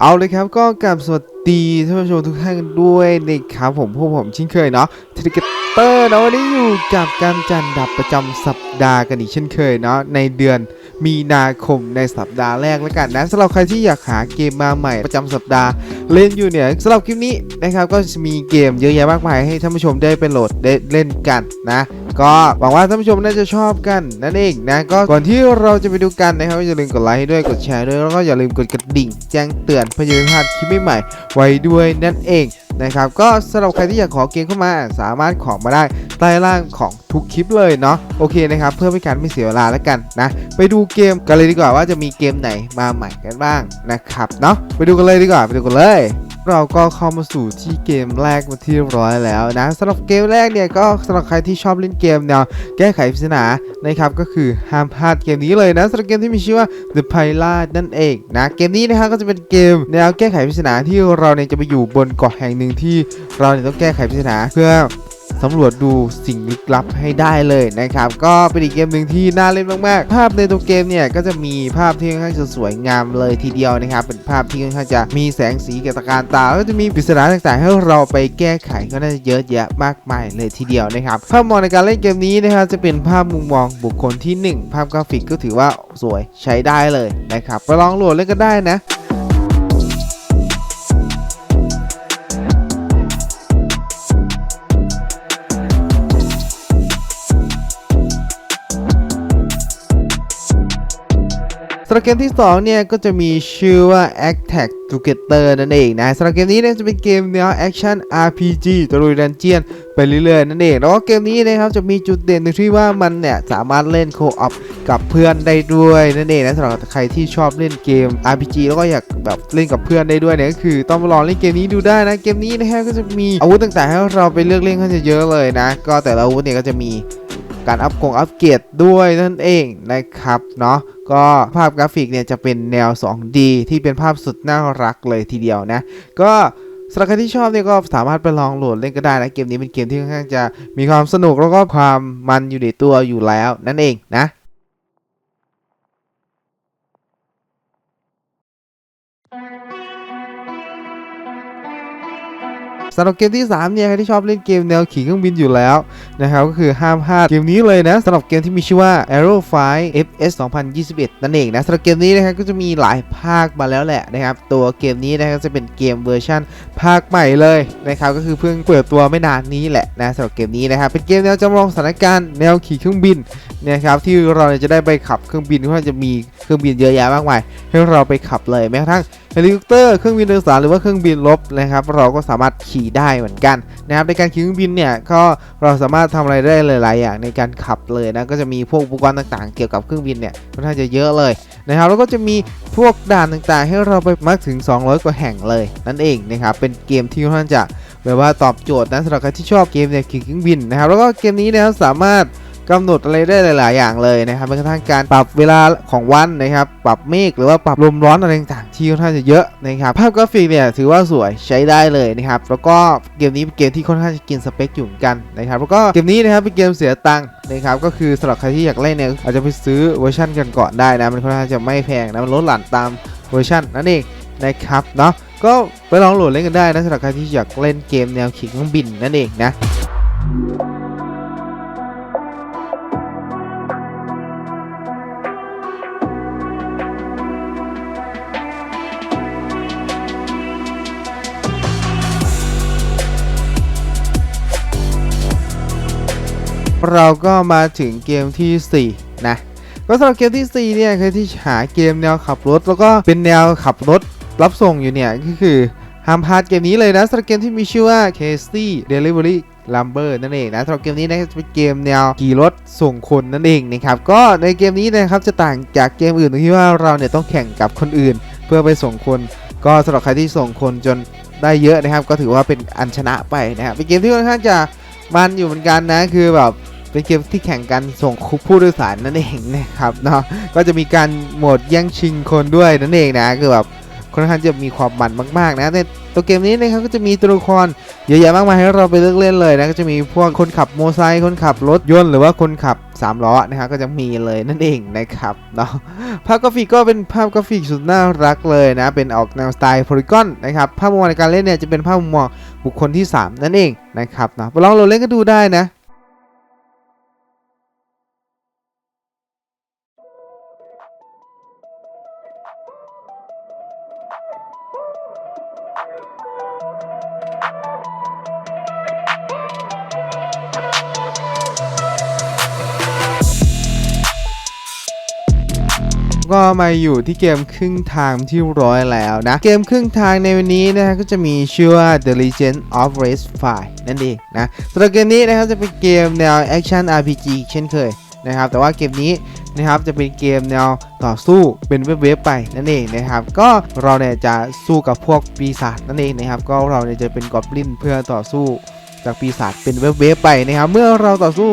เอาเลยครับก็กลับสวัสดีท่านผู้ชมทุกท่านด้วยนะครับผมพวกผมเชินเคยเนาะเทรเกเตอร์เนาะวันนี้อยู่กับการจันดับประจำสัปดาห์กันอีกเช่นเคยเนาะในเดือนมีนาคมในสัปดาห์แรกแล้วกันนะสำหรับใครที่อยากหาเกมมาใหม่ประจำสัปดาห์เล่นอยู่เนี่ยสำหรับคลิปนี้นะครับก็จะมีเกมเยอะแยะมากมายให้ท่านผู้ชมได้ไปโหลดได้เล่นกันนะ ก็หวังว่าท่านผู้ชมน่าจะชอบกันนั่นเองนะก็ก่อนที่เราจะไปดูกันนะครับอย่าลืมกดไลค์ให้ด้วยกดแชร์ด้วยแล้วก็อย่าลืมกดกระดิ่ง แจ้งเตือนเพื่อจะไม่พลาดคลิปใหม่ๆไว้ด้วยนั่นเองนะครับก็สำหรับใครที่อยากขอเกมเข้ามาสามารถขอมาได้ใต้ล่างของทุกคลิปเลยเนาะโอเคนะครับเพื่อไม่การไม่เสียเวลาแล้วกันนะ ไปดูเกมกันเลยดีกว่าว่าจะมีเกมไหนมาใหม่กันบ้างนะครับเนาะไปดูกันเลยดีกว่าไปดูกันเลย เราก็เข้ามาสู่ที่เกมแรกมาที่เรียบร้อยแล้วนะสำหรับเกมแรกเนี่ยก็สำหรับใครที่ชอบเล่นเกมแนวแก้ไขปริศนานะครับก็คือห้ามพลาดเกมนี้เลยนะสำหรับเกมที่มีชื่อว่า The Pilot นั่นเองนะเกมนี้นะครับก็จะเป็นเกมแนวแก้ไขปริศนาที่เราเนี่ยจะไปอยู่บนเกาะแห่งหนึ่งที่เราเนี่ยต้องแก้ไขปริศนาเพื่อ สำรวจดูสิ่งลึกลับให้ได้เลยนะครับ ก็เป็นอีกเกมหนึ่งที่น่าเล่นมากๆ ภาพในตัวเกมเนี่ยก็จะมีภาพที่ค่อนข้างจะสวยงามเลยทีเดียวนะครับ เป็นภาพที่ค่อนข้างจะมีแสงสีกี่ยวกับการตาแล้วก็จะมีปริศนาต่างๆ ให้เราไปแก้ไขก็น่าจะเยอะแยะมากมายเลยทีเดียวนะครับ ภาพมองในการเล่นเกมนี้นะครับจะเป็นภาพมุมมองบุคคลที่ 1 ภาพกราฟิกก็ถือว่าสวยใช้ได้เลยนะครับไปลองโหลดเล่นก็ได้นะำหรับเกมที่2เนี่ยก็จะมีชื่อว่า Act Tag Together นั่นเองนะสำหรับเกมนี้เนี่ยจะเป็นเกมแนว Action RPG ตะลุยดันเจียนไปเรื่อยๆนั่นเองแล้วก็เกมนี้นะครับจะมีจุดเด่นตรงที่ว่ามันเนี่ยสามารถเล่นโคออฟกับเพื่อนได้ด้วยนั่นเองนะสำหรับใครที่ชอบเล่นเกม RPG แล้วก็อยากแบบเล่นกับเพื่อนได้ด้วยเนี่ยก็คือต้องลองเล่นเกมนี้ดูได้นะเกมนี้นะฮะก็จะมีอาวุธต่างๆ ให้เราไปเลือกเล่นค่อนข้างจะเยอะเลยนะ ก็แต่ละอาวุธเนี่ยก็จะมีการอัพกงอัปเกรดด้วยนั่นเองนะครับเนาะ ก็ภาพกราฟิกเนี่ยจะเป็นแนว 2D ที่เป็นภาพสุดน่ารักเลยทีเดียวนะ ก็สำหรับใครที่ชอบเนี่ยก็สามารถไปลองโหลดเล่นก็ได้นะ เกมนี้เป็นเกมที่ค่อนข้างจะมีความสนุกแล้วก็ความมันอยู่ในตัวอยู่แล้วนั่นเองนะ สำหรับเกมที่3เนี่ยใครที่ชอบเล่นเกมแนวขี่เครื่องบินอยู่แล้วนะครับก็คือห้ามพลาดเกมนี้เลยนะสำหรับเกมที่มีชื่อว่า Aero Fight FS 2021 นั่นเองนะสำหรับเกมนี้นะครับก็จะมีหลายภาคมาแล้วแหละนะครับตัวเกมนี้นะครับจะเป็นเกมเวอร์ชันภาคใหม่เลยนะครับก็คือเพิ่งเปิดตัวไม่นานนี้แหละนะสำหรับเกมนี้นะครับเป็นเกมแนวจำลองสถานการณ์แนวขี่เครื่องบินนะครับที่เราจะได้ไปขับเครื่องบินที่ว่าจะมีเครื่องบินเยอะแยะมากมายให้เราไปขับเลยแม้กระทั่ง เฮลิคอปเตอร์เครื่องบินโดยสารหรือว่าเครื่องบินลบนะครับเราก็สามารถขี่ได้เหมือนกันนะครับในการขี่เครื่องบินเนี่ยก็เราสามารถทำอะไรได้หลาย ๆ อย่างในการขับเลยนะก็จะมีพวกอุปกรณ์ต่าง ๆ เกี่ยวกับเครื่องบินเนี่ยค่อนข้างจะเยอะเลยนะครับแล้วก็จะมีพวกด่านต่างๆ ให้เราไปมากถึง 200 กว่าแห่งเลย นั่นเองนะครับเป็นเกมที่ค่อนข้างจะแบบว่าตอบโจทย์นะสำหรับใครที่ชอบเกมเนี่ยขี่เครื่องบินนะครับแล้วก็เกมนี้นะครับสามารถ กำหนดอะไรได้หลาย ๆ อย่างเลยนะครับแม้กระทั่งการปรับเวลาของวันนะครับ ปรับเมฆหรือว่าปรับลมร้อนอะไรต่างๆที่ค่อนข้างจะเยอะนะครับภาพกราฟิกเนี่ยถือว่าสวยใช้ได้เลยนะครับแล้วก็เกมนี้เป็นเกมที่ค่อนข้างจะกินสเปคอยู่เหมือนกันนะครับแล้วก็เกมนี้นะครับเป็นเกมเสียตังค์นะครับก็คือสำหรับใครที่อยากเล่นเนี่ยอาจจะไปซื้อเวอร์ชันกันก่อนได้นะมันค่อนข้างจะไม่แพงนะมันลดหลั่นตามเวอร์ชันนั่นเองนะครับเนาะก็ไปลองโหลดเล่นกันได้นะสำหรับใครที่อยากเล่นเกมแนวขี่เครื่องบินนั่นเองนะ เราก็มาถึงเกมทีสี่ 4 นะก็สำหรับเกมทีสี่4 เนี่ยใครที่หาเกมแนวขับรถ แล้วก็เป็นแนวขับรถรับส่งอยู่เนี่ยก็คือห้ามพลาดเกมนี้เลยนะสำหรับเกมที่มีชื่อว่า Casey Delivery Lumber นั่นเองนะสำหรับเกมนี้นะจะเป็นเกมแนวขี่รถส่งคนนั่นเองนะครับก็ในเกมนี้นะครับจะต่างจากเกมอื่นตรงที่ว่าเราเนี่ยต้องแข่งกับคนอื่น เพื่อไปส่งคน ก็สำหรับใครที่ส่งคนจนได้เยอะนะครับ ก็ถือว่าเป็นอันชนะไปนะครับเป็นเกมที่ค่อนข้างจะมันอยู่เหมือนกันนะคือแบบ เป็นเกมที่แข่งกันส่งผู้โดยสารนั่นเองนะครับเนาะก็จะมีการโหมดแย่งชิงคนด้วยนั่นเองนะคือแบบค่อนข้างจะมีความมันมาก ๆ นะในตัวเกมนี้นะครับก็จะมีตัวละครเยอะแยะมากมายให้เราไปเลือกเล่นเลยนะก็จะมีพวกคนขับโมไซค์คนขับรถยนต์หรือว่าคนขับสามล้อนะครับก็จะมีเลยนั่นเองนะครับเนาะภาพกราฟิกก็เป็นภาพกราฟิกสุดน่ารักเลยนะ เป็นออกแนวสไตล์โพลีกอนนะครับภาพมุมมองในการเล่นเนี่ยจะเป็นภาพมุมมองบุคคลที่ 3 นั่นเองนะครับนะลองโหลดเล่นก็ดูได้นะ มาอยู่ที่เกมครึ่งทางที่ร้อยแล้วนะ เกมครึ่งทางในวันนี้นะฮะก็จะมีชื่อว่า The Legend of Race 5นั่นเองนะสำหรับเกมนี้นะครับจะเป็นเกมแนว Action RPG เช่นเคยนะครับแต่ว่าเกมนี้นะครับจะเป็นเกมแนวต่อสู้เป็นเว็บๆไปนั่นเองนะครับก็เราเนี่ยจะสู้กับพวกปีศาจนั่นเองนะครับก็เราเนี่ยจะเป็นกอบลินเพื่อต่อสู้จากปีศาจเป็นเว็บๆไปนะครับเมื่อเราต่อสู้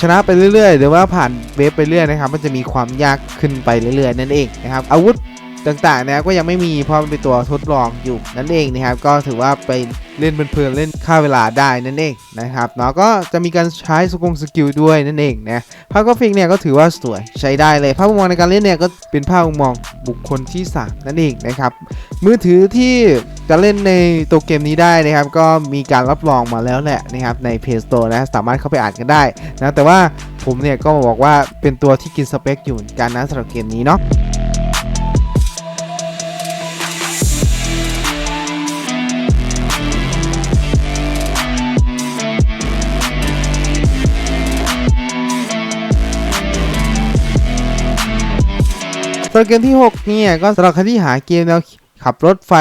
ชนะไปเรื่อยๆ หรือว่าผ่านเวฟไปเรื่อยนะครับ มันจะมีความยากขึ้นไปเรื่อยๆ นั่นเองนะครับอาวุธต่างๆนะก็ยังไม่มีเพราะมันเป็นตัวทดลองอยู่นั่นเองนะครับ ก็ถือว่าเป็นเล่นเพลินเล่นค่าเวลาได้นั่นเองนะครับเนาะก็จะมีการใช้สกงสกิลด้วยนั่นเองนะภาพกราฟิกเนี่ยก็ถือว่าสวยใช้ได้เลยภาพมุมมองในการเล่นเนี่ยก็เป็นภาพมุมมองบุคคลที่สามนั่นเองนะครับมือถือที่จะเล่นในตัวเกมนี้ได้นะครับ ก็มีการรับรองมาแล้วแหละนะครับใน Play Store นะสามารถเข้าไปอ่านกันได้นะแต่ว่าผมเนี่ยก็บอกว่าเป็นตัวที่กินสเปคอยู่เหมือนกันนะสำหรับเกมนี้เนาะ ส่วนเกมที่ 6 เนี่ย ก็สำหรับใครที่หาเกมแนวขับรถไฟ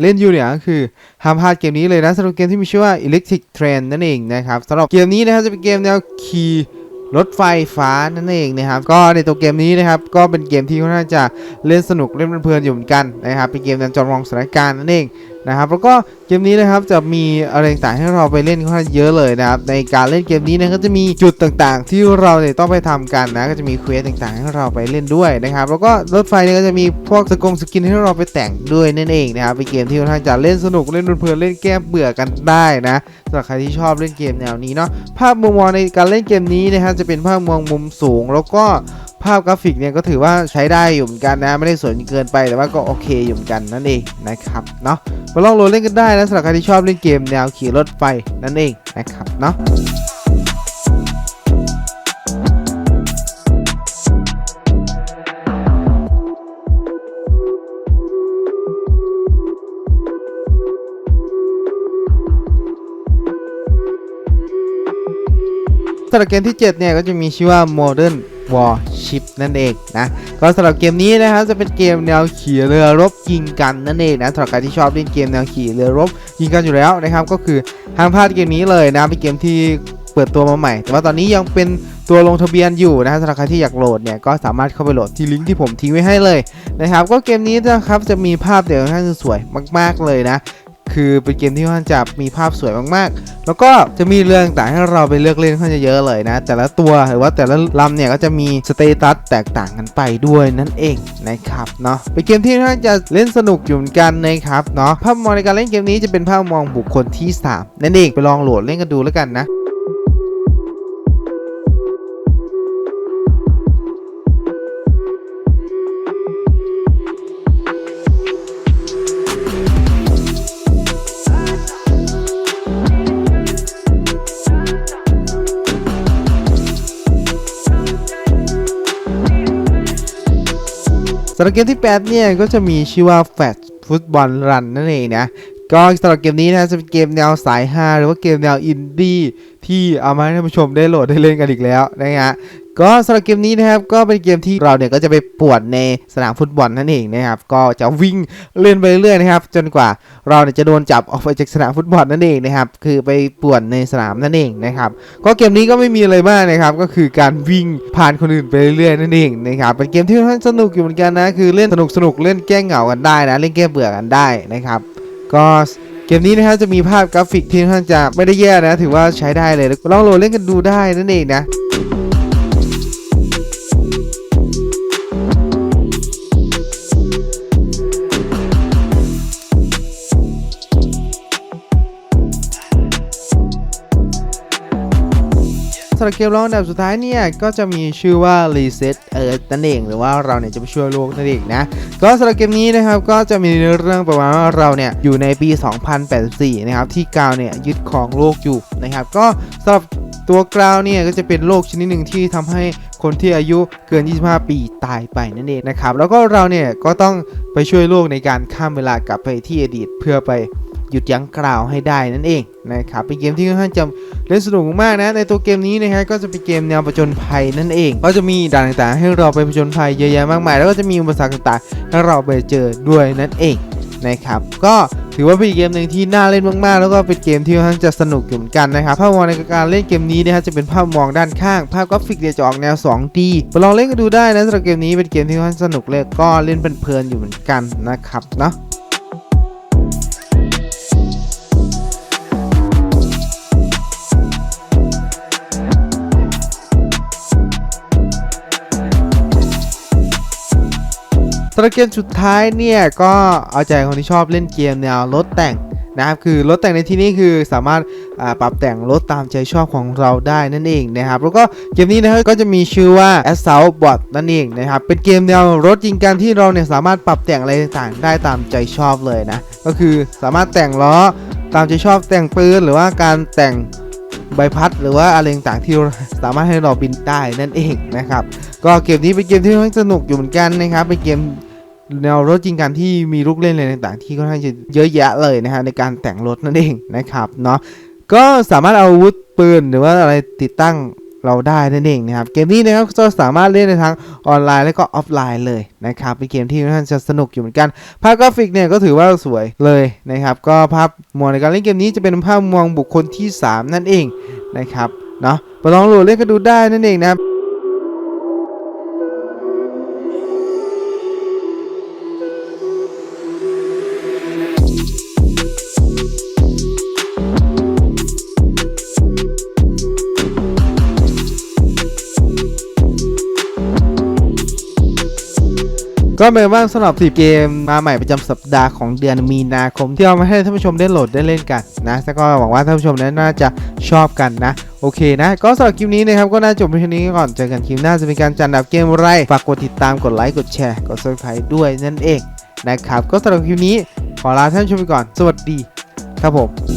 เล่นอยู่เนี่ยก็คือห้ามพลาดเกมนี้เลยนะสำหรับเกมที่มีชื่อว่า Electric Train นั่นเองนะครับสำหรับเกมนี้นะครับจะเป็นเกมแนวขี่รถไฟฟ้านั่นเองนะครับ ก็ในตัวเกมนี้นะครับ ก็เป็นเกมที่ค่อนข้างจะเล่นสนุกเล่นเพลินๆอยู่เหมือนกันนะครับเป็นเกมแนวจำลองสถานการณ์นั่นเอง นะครับแล้วก็เกมนี้นะครับจะมีอะไรต่างๆให้เราไปเล่นค่อนข้างเยอะเลยนะครับในการเล่นเกมนี้นะก็จะมีจุดต่างๆ ที่เราเนี่ยต้องไปทำกันนะก็จะมีเควสต่างๆ ให้เราไปเล่นด้วยนะครับแล้วก็รถไฟเนี่ยก็จะมีพวกสกงสกินให้เราไปแต่งด้วยนั่นเองนะครับเป็นเกมที่ค่อนข้างจะเล่นสนุกเล่นเพลินเล่นแก้เบื่อกันได้นะสำหรับใครที่ชอบเล่นเกมแนวนี้เนาะภาพมุมมองในการเล่นเกมนี้นะครับจะเป็นภาพมุมมองมุมสูง แล้วก็ ภาพกราฟิกเนี่ยก็ถือว่าใช้ได้อยู่เหมือนกันนะ ไม่ได้สวยเกินไปแต่ว่าก็โอเคอยู่เหมือนกันนั่นเองนะครับเนาะมาลองโหลดเล่นกันได้นะสำหรับใครที่ชอบเล่นเกมแนวขี่รถไฟนั่นเองนะครับเนาะ สำหรับเกมที่ 7 เนี่ยก็จะมีชื่อว่า Modern Warship นั่นเองนะ ก็สำหรับเกมนี้นะครับจะเป็นเกมแนวขี่เรือรบยิงกันนั่นเองนะสำหรับใครที่ชอบเล่นเกมแนวขี่เรือรบยิงกันอยู่แล้วนะครับ ก็คือห้ามพลาดเกมนี้เลยนะเป็นเกมที่เปิดตัวมาใหม่ แต่ว่าตอนนี้ยังเป็นตัวลงทะเบียนอยู่นะสำหรับใครที่อยากโหลดเนี่ยก็สามารถเข้าไปโหลดที่ลิงก์ที่ผมทิ้งไว้ให้เลยนะครับ ก็เกมนี้นะครับจะมีภาพเดี๋ยวค่อนข้างสวยมาก ๆเลยนะ คือเป็นเกมที่ค่อนข้าจะมีภาพสวยมากๆ แล้วก็จะมีเรื่องต่างให้เราไปเลือกเล่นค่อนข้าจะเยอะเลยนะ แต่ละตัวหรือว่าแต่ละลำเนี่ยก็จะมีสเตตัสแตกต่างกันไปด้วยนั่นเองนะครับเนาะเป็นเกมที่ค่อนข้าจะเล่นสนุกอยู่เหมือนกันนะครับเนาะภาพมองในการเล่นเกมนี้จะเป็นภาพมองบุคคลที่ 3 นั่นเองไปลองโหลดเล่นกันดูแล้วกันนะ สำหรับเกมที่ 8 เนี่ย ก็จะมีชื่อว่า f a t ฟุตบอลรันนั่นเองนะ ก็สำหรับเกมนี้นะจะเป็นเกมแนวสายฮาหรือว่าเกมแนวอินดี้ที่เอามาให้ท่านผู้ชมได้โหลดได้เล่นกันอีกแล้วนะฮะ ก็สำหรับเกมนี้นะครับก็เป็นเกมที่เราเนี่ยก็จะไปปวนในสนามฟุตบอลนั่นเองนะครับก็จะวิ่งเล่นไปเรื่อยๆนะครับจนกว่าเราเนี่ยจะโดนจับออกไปจากสนามฟุตบอลนั่นเองนะครับคือไปปวนในสนามนั่นเองนะครับก็เกมนี้ก็ไม่มีอะไรมากนะครับก็คือการวิ่งผ่านคนอื่นไปเรื่อยๆนั่นเองนะครับเป็นเกมที่ค่อนข้างสนุกอยู่เหมือนกันนะคือเล่นสนุกสนุกเล่นแก้เหงากันได้นะเล่นแก้เบื่อกันได้นะครับก็เกมนี้นะครับจะมีภาพกราฟิกที่ค่อนข้างจะไม่ได้แย่นะ ถือว่าใช้ได้เลยลองโหลดเล่นกันดูได้นั่นเองนะำหรับเกมร้องอันดับสุดท้ายเนี่ย ก็จะมีชื่อว่า Reset Earth นั่นเอง หรือว่าเราเนี่ยจะไปช่วยโลกนั่นเองนะ ก็สำหรับเกมนี้นะครับ ก็จะมีเรื่องประมาณว่าเราเนี่ย อยู่ในปี 2084 นะครับ ที่กาวเนี่ยยึดครองโลกอยู่นะครับ ก็สำหรับตัวกราวเนี่ยก็จะเป็นโรคชนิดหนึ่งที่ทำให้คนที่อายุเกิน 25 ปีตายไปนั่นเองนะครับ แล้วก็เราเนี่ยก็ต้องไปช่วยโลกในการข้ามเวลากลับไปที่อดีตเพื่อไป หยุดยั้งกราวให้ได้นั่นเองนะครับเป็นเกมที่ค่อนข้างจะเล่นสนุกมากนะในตัวเกมนี้นะฮะก็จะเป็นเกมแนวผจญภัยนั่นเองก็จะมีด่านต่างๆ ให้เราไปผจญภัยเยอะแยะมากมาย แล้วก็จะมีอุปสรรคต่างๆให้เราไปเจอด้วยนั่นเองนะครับก็ถือว่าเป็นเกมหนึ่งที่น่าเล่นมากๆ แล้วก็เป็นเกมที่ค่อนข้างจะสนุกอยู่เหมือนกันนะครับภาพมองในการเล่นเกมนี้นะฮะจะเป็นภาพมองด้านข้าง ภาพกราฟิกเนี่ยจะออกแนว 2D ไปลองเล่นกันดูได้นะสำหรับเกมนี้เป็นเกมที่ค่อนข้างสนุกเลยก็เล่นเพลินๆอยู่เหมือนกันนะครับเนาะ สำหรับเกมสุดท้ายเนี่ยก็เอาใจคนที่ชอบเล่นเกมแนวรถแต่งนะครับคือรถแต่งในที่นี้คือสามารถปรับแต่งรถตามใจชอบของเราได้นั่นเองนะครับแล้วก็เกมนี้นะครับก็จะมีชื่อว่า Assault Bot นั่นเองนะครับเป็นเกมแนวรถยิงกันที่เราเนี่ยสามารถปรับแต่งอะไรต่างๆ ได้ตามใจชอบเลยนะก็คือสามารถแต่งล้อตามใจชอบแต่งปืนหรือว่าการแต่งใบพัดหรือว่าอะไรต่างๆที่สามารถให้เราบินได้นั่นเองนะครับก็เกมนี้เป็นเกมที่ค่อนข้างสนุกอยู่เหมือนกันนะครับเป็นเกม แนวรถจริงกันที่มีลูกเล่นอะไรต่างๆ ที่ค่อนข้างจะเยอะแยะเลยนะฮะในการแต่งรถนั่นเองนะครับเนาะก็สามารถเอาอาวุธปืนหรือว่าอะไรติดตั้งเราได้นั่นเองนะครับเกมนี้นะครับก็สามารถเล่นในทั้งออนไลน์และก็ออฟไลน์เลยนะครับเป็นเกมที่ค่อนจะสนุกอยู่เหมือนกัน ภาพกราฟิกเนี่ยก็ถือว่าสวยเลยนะครับก็ภาพมองในการเล่นเกมนี้จะเป็นภาพมองบุคคลที่ 3 นั่นเองนะครับเนาะไปลองโหลดเล่นกันดูได้นั่นเองนะครับ ก็เป็นว่าสำหรับ10เกมมาใหม่ประจำสัปดาห์ของเดือนมีนาคม ที่เอามาให้ท่านผู้ชมได้โหลดได้เล่นกันนะแล้วก็หวังว่าท่านผู้ชมนั้นน่าจะชอบกันนะ โอเคนะ ก็สำหรับคลิปนี้นะครับ ก็น่าจบเพียงเท่านี้ก่อน เจอกันคลิปหน้าจะเป็นการจัดอันดับเกมอะไร ฝากกดติดตามกดไลค์กดแชร์กด subscribe ด้วยนั่นเองนะครับ ก็สำหรับคลิปนี้ขอลาท่านผู้ชมไปก่อน สวัสดี ครับผม